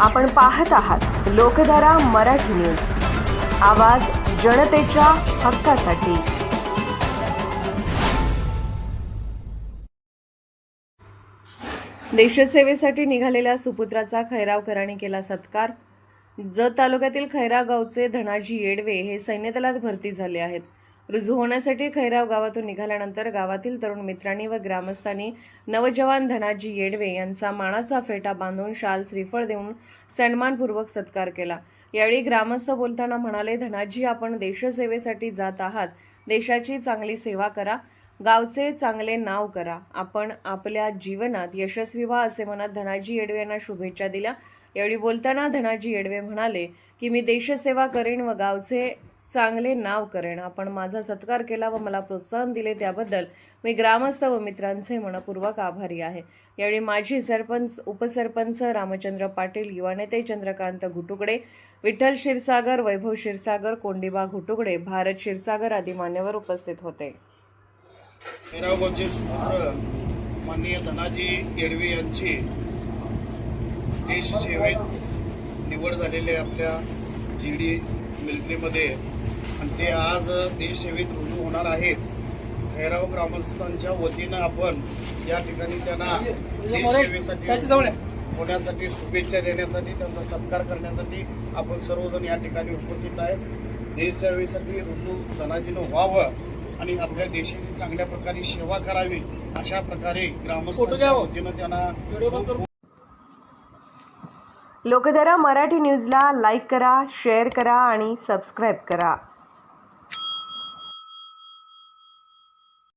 आपण पाहत आहात लोकधारा मराठी न्यूज. आवाज जनतेच्या हक्कासाठी. देशसेवेसाठी निघालेल्या सुपुत्राचा खैरावकरांनी केला सत्कार. जत तालुक्यातील खैराव गावचे धनाजी येडवे हे सैन्यदलात भरती झाले आहेत. रुजू होण्यासाठी खैराव गावातून निघाल्यानंतर गावातील तरुण मित्रांनी व ग्रामस्थांनी नवजवान धनाजी येडवे यांचा मानाचा फेटा बांधून शाल श्रीफळ देऊन सन्मानपूर्वक सत्कार केला. यावेळी ग्रामस्थ बोलताना म्हणाले धनाजी आपण देशसेवेसाठी जात आहात. देशाची चांगली सेवा करा. गावचे चांगले नाव करा. आपण आपल्या जीवनात यशस्वी व्हा असे म्हणत धनाजी येडवे यांना शुभेच्छा दिल्या. यावेळी बोलताना धनाजी येडवे म्हणाले की मी देशसेवा करेन व गावचे चांगले नाव करेन. आपण माझा सत्कार केला व मला प्रोत्साहन दिले त्याबद्दल मी ग्रामस्थ व मित्रांचे मनपूर्वक आभारी आहे. यावेळी माजी सरपंच उपसरपंच रामचंद्र पाटील युवा नेते चंद्रकांत घुटुकडे विठ्ठल क्षीरसागर वैभव क्षीरसागर कोंडिबा घुटुकडे भारत क्षीरसागर आदी मान्यवर उपस्थित होते. माननीय धनाजी येडवी यांची देश सेवेत निवड झालेले आपल्या जी डी मिलिटरीमध्ये. आणि ते आज देश सेवेत रुजू होणार आहेत. खैराव ग्रामस्थांच्या वतीनं आपण या ठिकाणी त्यांना देश सेवेसाठी होण्यासाठी शुभेच्छा देण्यासाठी त्यांचा सत्कार करण्यासाठी आपण सर्वजण या ठिकाणी उपस्थित आहेत. देश सेवेसाठी रुजू धनाजीनं व्हावं आणि आपल्या देशाची चांगल्या प्रकारे सेवा करावी अशा प्रकारे ग्रामस्थांच्या वतीनं त्यांना लोकधारा मराठी न्यूजला लाईक करा शेअर करा आणि सबस्क्राईब करा.